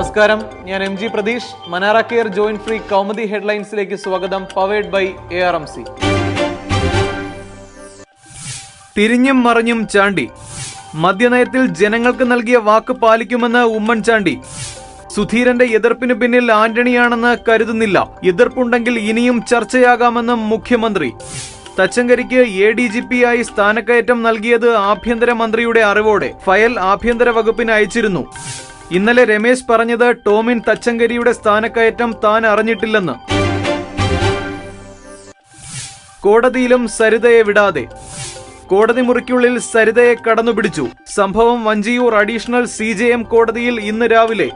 നമസ്കാരം. ഞാൻ M G Pratheesh. Manara care joint free Kaumudi ഹെഡ്ലൈൻസിലേക്ക് സ്വാഗതം. Powered by A R M C തിരിഞ്ഞും മറിഞ്ഞും ചാണ്ടി. മദ്യനയത്തിൽ ജനങ്ങൾക്ക് നൽകിയ വാക്ക് പാലിക്കുമെന്ന് ഉമ്മൻചാണ്ടി സുധീരന്റെ എതിർപ്പിന് പിന്നിൽ ആന്റണിയാണെന്ന് കരുതുന്നില്ല. എതിർപ്പുണ്ടെങ്കിൽ ഇനിയും ചർച്ചയാകാമെന്നും മുഖ്യമന്ത്രി. തച്ചങ്കരിക്ക് എ ഡി ജി പി ആയി സ്ഥാനക്കയറ്റം നൽകിയത് ആഭ്യന്തരമന്ത്രിയുടെ അറിവോടെ. ഫയൽ ആഭ്യന്തര വകുപ്പിന് അയച്ചിരുന്നു. ഇന്നലെ രമേശ് പറഞ്ഞത് ടോമിൻ തച്ചങ്കരിയുടെ സ്ഥാനക്കയറ്റം താൻ അറിഞ്ഞിട്ടില്ലെന്ന്. കോടതിയിലും സരിതയെ വിടാതെ. കോടതി മുറിക്കുള്ളിൽ സരിതയെ കടന്നുപിടിച്ചു. സംഭവം വഞ്ചിയൂർ അഡീഷണൽ സി കോടതിയിൽ ഇന്ന് രാവിലെ.